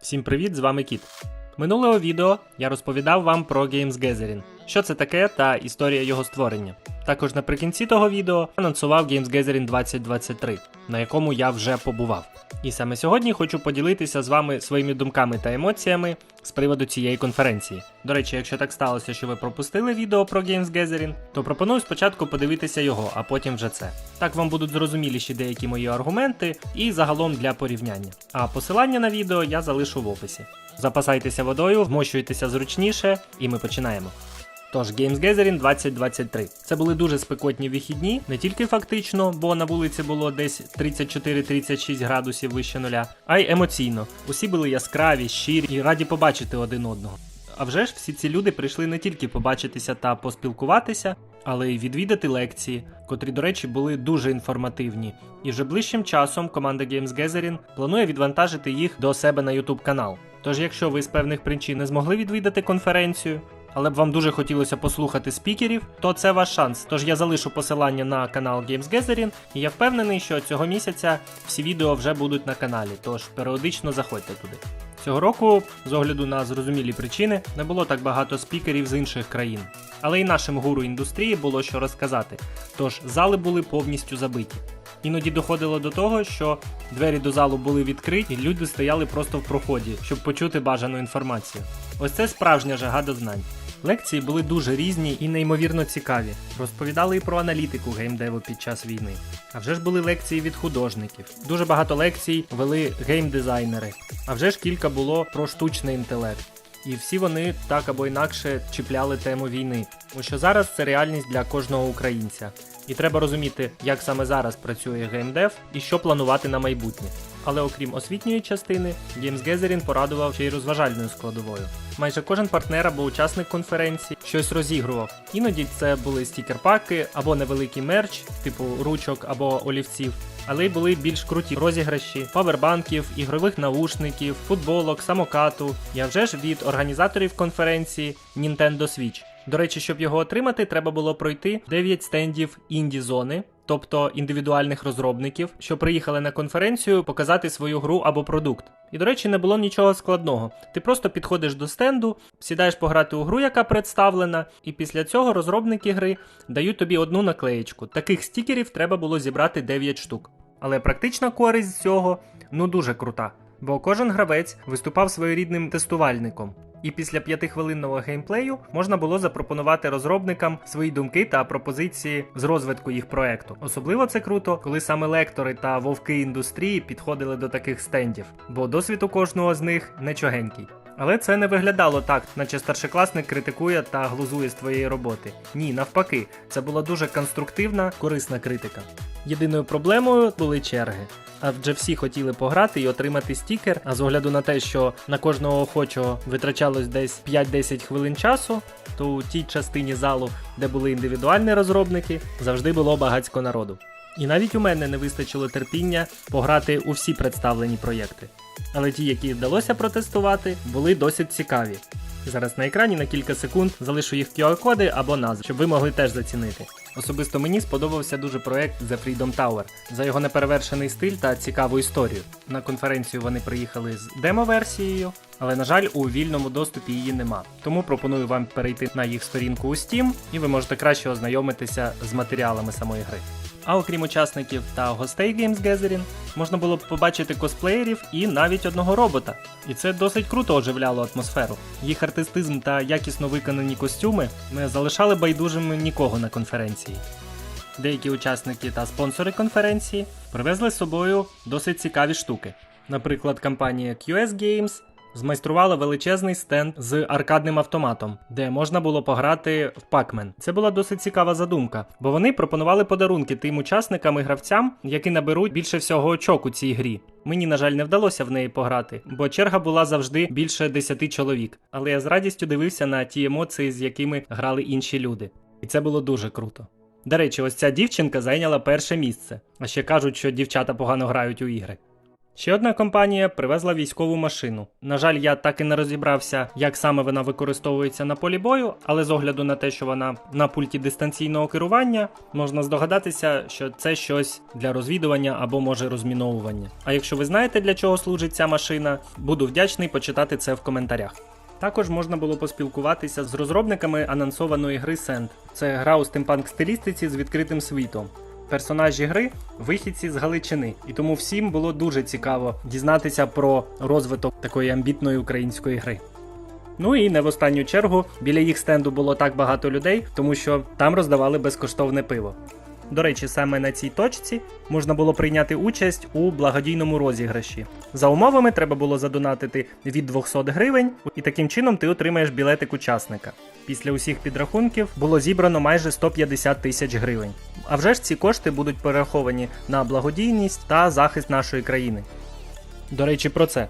Всім привіт, з вами Кіт. Минулого відео я розповідав вам про Games Gathering, що це таке та історія його створення. Також наприкінці того відео анонсував Games Gathering 2023, на якому я вже побував. І саме сьогодні хочу поділитися з вами своїми думками та емоціями з приводу цієї конференції. До речі, якщо так сталося, що ви пропустили відео про Games Gathering, то пропоную спочатку подивитися його, а потім вже це. Так вам будуть зрозуміліші деякі мої аргументи і загалом для порівняння. А посилання на відео я залишу в описі. Запасайтеся водою, вмощуйтеся зручніше, і ми починаємо. Тож, Games Gathering 2023. Це були дуже спекотні вихідні, не тільки фактично, бо на вулиці було десь 34-36 градусів вище нуля, а й емоційно. Усі були яскраві, щирі і раді побачити один одного. А вже ж всі ці люди прийшли не тільки побачитися та поспілкуватися, але й відвідати лекції, котрі, до речі, були дуже інформативні. І вже ближчим часом команда Games Gathering планує відвантажити їх до себе на YouTube канал. Тож, якщо ви з певних причин не змогли відвідати конференцію, але б вам дуже хотілося послухати спікерів, то це ваш шанс. Тож я залишу посилання на канал Games Gathering, і я впевнений, що цього місяця всі відео вже будуть на каналі, тож періодично заходьте туди. Цього року, з огляду на зрозумілі причини, не було так багато спікерів з інших країн. Але й нашим гуру індустрії було що розказати, тож зали були повністю забиті. Іноді доходило до того, що двері до залу були відкриті, і люди стояли просто в проході, щоб почути бажану інформацію. Ось це справжня жага до знань. Лекції були дуже різні і неймовірно цікаві. Розповідали і про аналітику геймдеву під час війни. А вже ж були лекції від художників. Дуже багато лекцій вели геймдизайнери. А вже ж кілька було про штучний інтелект. І всі вони так або інакше чіпляли тему війни. Тому що зараз це реальність для кожного українця. І треба розуміти, як саме зараз працює геймдев і що планувати на майбутнє. Але окрім освітньої частини, Games Gathering порадував ще й розважальною складовою. Майже кожен партнер або учасник конференції щось розігрував. Іноді це були стікер-паки або невеликий мерч, типу ручок або олівців. Але й були більш круті розіграші, павербанків, ігрових наушників, футболок, самокату. Я вже ж від організаторів конференції Nintendo Switch. До речі, щоб його отримати, треба було пройти 9 стендів інді зони, тобто індивідуальних розробників, що приїхали на конференцію показати свою гру або продукт. І, до речі, не було нічого складного. Ти просто підходиш до стенду, сідаєш пограти у гру, яка представлена, і після цього розробники гри дають тобі одну наклеєчку. Таких стікерів треба було зібрати 9 штук. Але практична користь з цього ну дуже крута, бо кожен гравець виступав своєрідним тестувальником. І після п'ятихвилинного геймплею можна було запропонувати розробникам свої думки та пропозиції з розвитку їх проекту. Особливо це круто, коли саме лектори та вовки індустрії підходили до таких стендів, бо досвід у кожного з них нечогенький. Але це не виглядало так, наче старшокласник критикує та глузує з твоєї роботи. Ні, навпаки, це була дуже конструктивна, корисна критика. Єдиною проблемою були черги. Адже всі хотіли пограти і отримати стікер. А з огляду на те, що на кожного охочого витрачалось десь 5-10 хвилин часу, то у тій частині залу, де були індивідуальні розробники, завжди було багатько народу. І навіть у мене не вистачило терпіння пограти у всі представлені проєкти. Але ті, які вдалося протестувати, були досить цікаві. Зараз на екрані на кілька секунд залишу їх QR-коди або назви, щоб ви могли теж зацінити. Особисто мені сподобався дуже проект The Freedom Tower за його неперевершений стиль та цікаву історію. На конференцію вони приїхали з демо-версією, але на жаль, у вільному доступі її нема. Тому пропоную вам перейти на їх сторінку у Steam, і ви можете краще ознайомитися з матеріалами самої гри. А окрім учасників та гостей Games Gathering, можна було б побачити косплеєрів і навіть одного робота. І це досить круто оживляло атмосферу. Їх артистизм та якісно виконані костюми не залишали байдужими нікого на конференції. Деякі учасники та спонсори конференції привезли з собою досить цікаві штуки. Наприклад, компанія QS Games змайструвала величезний стенд з аркадним автоматом, де можна було пограти в Pac-Man. Це була досить цікава задумка, бо вони пропонували подарунки тим учасникам і гравцям, які наберуть більше всього очок у цій грі. Мені, на жаль, не вдалося в неї пограти, бо черга була завжди більше 10 чоловік. Але я з радістю дивився на ті емоції, з якими грали інші люди. І це було дуже круто. До речі, ось ця дівчинка зайняла перше місце. А ще кажуть, що дівчата погано грають у ігри. Ще одна компанія привезла військову машину. На жаль, я так і не розібрався, як саме вона використовується на полі бою, але з огляду на те, що вона на пульті дистанційного керування, можна здогадатися, що це щось для розвідування або може розміновування. А якщо ви знаєте, для чого служить ця машина, буду вдячний почитати це в коментарях. Також можна було поспілкуватися з розробниками анонсованої гри Send. Це гра у стимпанк стилістиці з відкритим світом. Персонажі гри вихідці з Галичини, і тому всім було дуже цікаво дізнатися про розвиток такої амбітної української гри. Ну і не в останню чергу біля їх стенду було так багато людей, тому що там роздавали безкоштовне пиво. До речі, саме на цій точці можна було прийняти участь у благодійному розіграші. За умовами треба було задонатити від 200 гривень, і таким чином ти отримаєш білетик учасника. Після усіх підрахунків було зібрано майже 150 тисяч гривень. А вже ж ці кошти будуть перераховані на благодійність та захист нашої країни. До речі, про це.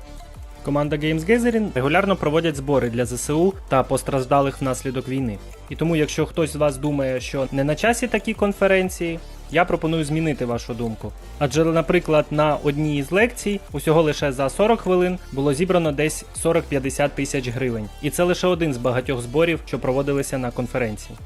Команда Games Gathering регулярно проводять збори для ЗСУ та постраждалих внаслідок війни. І тому, якщо хтось з вас думає, що не на часі такі конференції, я пропоную змінити вашу думку. Адже, наприклад, на одній із лекцій усього лише за 40 хвилин було зібрано десь 40-50 тисяч гривень. І це лише один з багатьох зборів, що проводилися на конференції.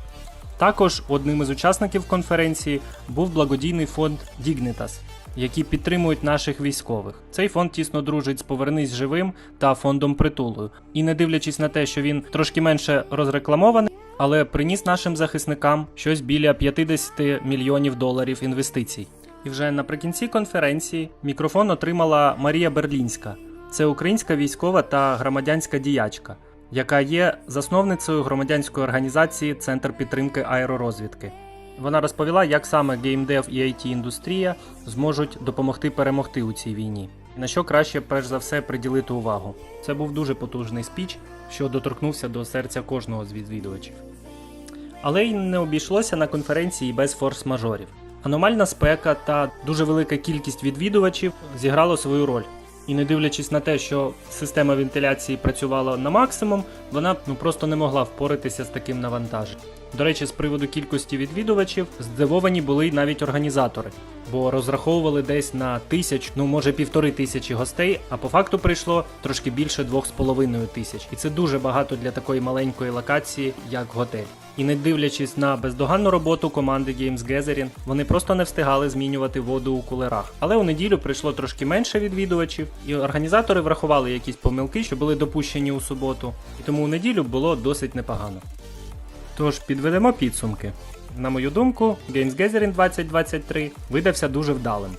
Також одним із учасників конференції був благодійний фонд Dignitas, які підтримують наших військових. Цей фонд тісно дружить з Повернись живим та фондом притулу. І не дивлячись на те, що він трошки менше розрекламований, але приніс нашим захисникам щось біля 50 мільйонів доларів інвестицій. І вже наприкінці конференції мікрофон отримала Марія Берлінська. Це українська військова та громадянська діячка, яка є засновницею громадянської організації Центр підтримки аеророзвідки. Вона розповіла, як саме геймдев і it індустрія зможуть допомогти перемогти у цій війні. На що краще, перш за все, приділити увагу. Це був дуже потужний спіч, що доторкнувся до серця кожного з відвідувачів. Але й не обійшлося на конференції без форс-мажорів. Аномальна спека та дуже велика кількість відвідувачів зіграло свою роль. І не дивлячись на те, що система вентиляції працювала на максимум, вона ну просто не могла впоратися з таким навантаженням. До речі, з приводу кількості відвідувачів здивовані були навіть організатори, бо розраховували десь на тисяч, ну може півтори тисячі гостей, а по факту прийшло трошки більше двох з половиною тисяч. І це дуже багато для такої маленької локації, як готель. І не дивлячись на бездоганну роботу команди Games Gathering, вони просто не встигали змінювати воду у кулерах. Але у неділю прийшло трошки менше відвідувачів, і організатори врахували якісь помилки, що були допущені у суботу. І тому у неділю було досить непогано. Тож підведемо підсумки. На мою думку, Games Gathering 2023 видався дуже вдалим.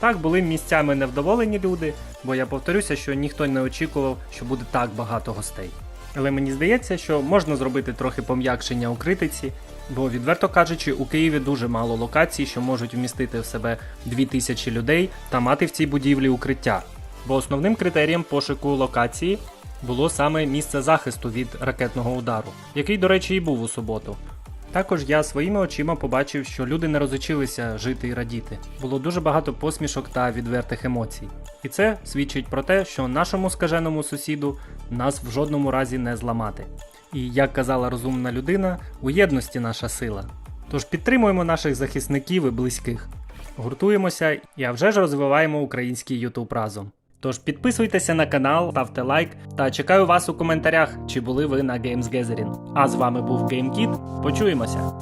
Так, були місцями невдоволені люди, бо я повторюся, що ніхто не очікував, що буде так багато гостей. Але мені здається, що можна зробити трохи пом'якшення у критиці, бо, відверто кажучи, у Києві дуже мало локацій, що можуть вмістити в себе 2000 людей та мати в цій будівлі укриття. Бо основним критерієм пошуку локації було саме місце захисту від ракетного удару, який, до речі, і був у суботу. Також я своїми очима побачив, що люди не розучилися жити і радіти. Було дуже багато посмішок та відвертих емоцій. І це свідчить про те, що нашому скаженому сусіду нас в жодному разі не зламати. І як казала розумна людина, у єдності наша сила. Тож підтримуємо наших захисників і близьких, гуртуємося і а вже ж розвиваємо український Ютуб разом. Тож підписуйтеся на канал, ставте лайк та чекаю вас у коментарях, чи були ви на Games Gathering. А з вами був GameKid. Почуємося!